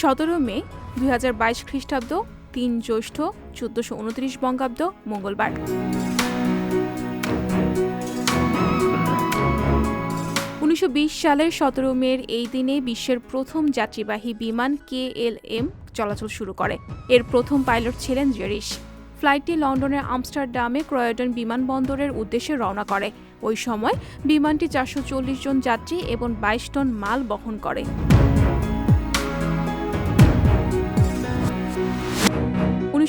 সতেরো মে দু হাজার বাইশ খ্রিস্টাব্দ, তিন জ্যৈষ্ঠ, চোদ্দশো উনত্রিশ বঙ্গাব্দ, মঙ্গলবার। উনিশশো সালের সতেরো মের এই দিনে বিশ্বের প্রথম যাত্রীবাহী বিমান কে এল এম চলাচল শুরু করে। এর প্রথম পাইলট ছিলেন জেরিস ফ্লাইটটি লন্ডনের আমস্টারডামে ক্রয়ডন বিমানবন্দরের উদ্দেশ্যে রওনা করে। ওই সময় বিমানটি চারশো চল্লিশ জন যাত্রী এবং বাইশ টন মাল বহন করে।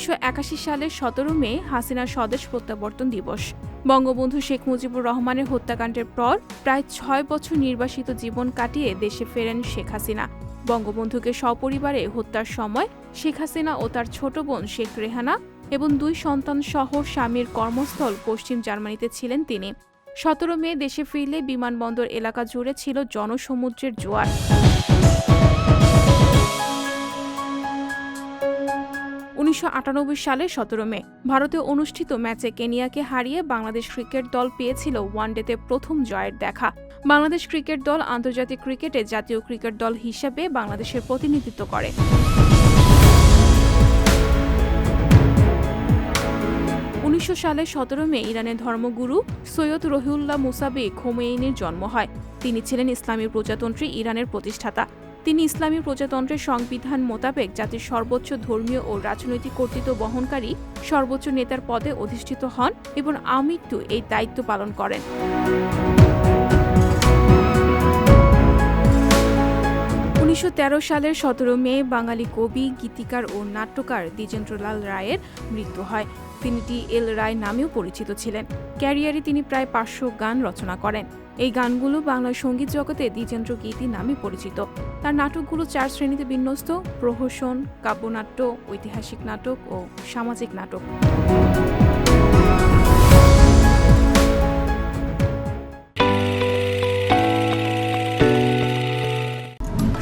উনিশশো একাশি সালের সতেরো মে হাসিনার স্বদেশ প্রত্যাবর্তন দিবস। বঙ্গবন্ধু শেখ মুজিবুর রহমানের হত্যাকাণ্ডের পর প্রায় ছয় বছর নির্বাসিত জীবন কাটিয়ে দেশে ফেরেন শেখ হাসিনা। বঙ্গবন্ধুকে সপরিবারে হত্যার সময় শেখ হাসিনা ও তার ছোট বোন শেখ রেহানা এবং দুই সন্তান সহ স্বামীর কর্মস্থল পশ্চিম জার্মানিতে ছিলেন তিনি। সতেরো মে দেশে ফিরলে বিমানবন্দর এলাকা জুড়ে ছিল জনসমুদ্রের জোয়ার। উনিশশো আটানব্বই সালে সতেরো মে ভারতে অনুষ্ঠিত ম্যাচে কেনিয়াকে হারিয়ে বাংলাদেশ ক্রিকেট দল পেয়েছিল ওয়ানডেতে প্রথম জয়ের দেখা। বাংলাদেশ ক্রিকেট দল আন্তর্জাতিক ক্রিকেটে জাতীয় ক্রিকেট দল হিসেবে বাংলাদেশের প্রতিনিধিত্ব করে। উনিশশো সালে সতেরো মে, ইরানের ধর্মগুরু সৈয়দ রহিউল্লাহ মুসাবি খোমেইনির জন্ম হয়। তিনি ছিলেন ইসলামী প্রজাতন্ত্রী ইরানের প্রতিষ্ঠাতা। তিনি ইসলামী প্রজাতন্ত্রের সংবিধান মোতাবেক জাতির সর্বোচ্চ ধর্মীয় ও রাজনৈতিক কর্তৃত্ব বহনকারী সর্বোচ্চ নেতার পদে অধিষ্ঠিত হন এবং আমৃত্যু এই দায়িত্ব পালন করেন। উনিশশো তেরো সালের সতেরো মে বাঙালি কবি, গীতিকার ও নাট্যকার দ্বিজেন্দ্রলাল রায়ের মৃত্যু হয়। তিনি টি এল রায় নামেও পরিচিত ছিলেন। ক্যারিয়ারে তিনি প্রায় পাঁচশো গান রচনা করেন। এই গানগুলো বাংলা সংগীত জগতে দ্বিজেন্দ্র গীতি নামে পরিচিত। তার নাটকগুলো চার শ্রেণীতে বিন্যস্ত। প্রহসন, কাব্যনাট্য, ঐতিহাসিক নাটক ও সামাজিক নাটক।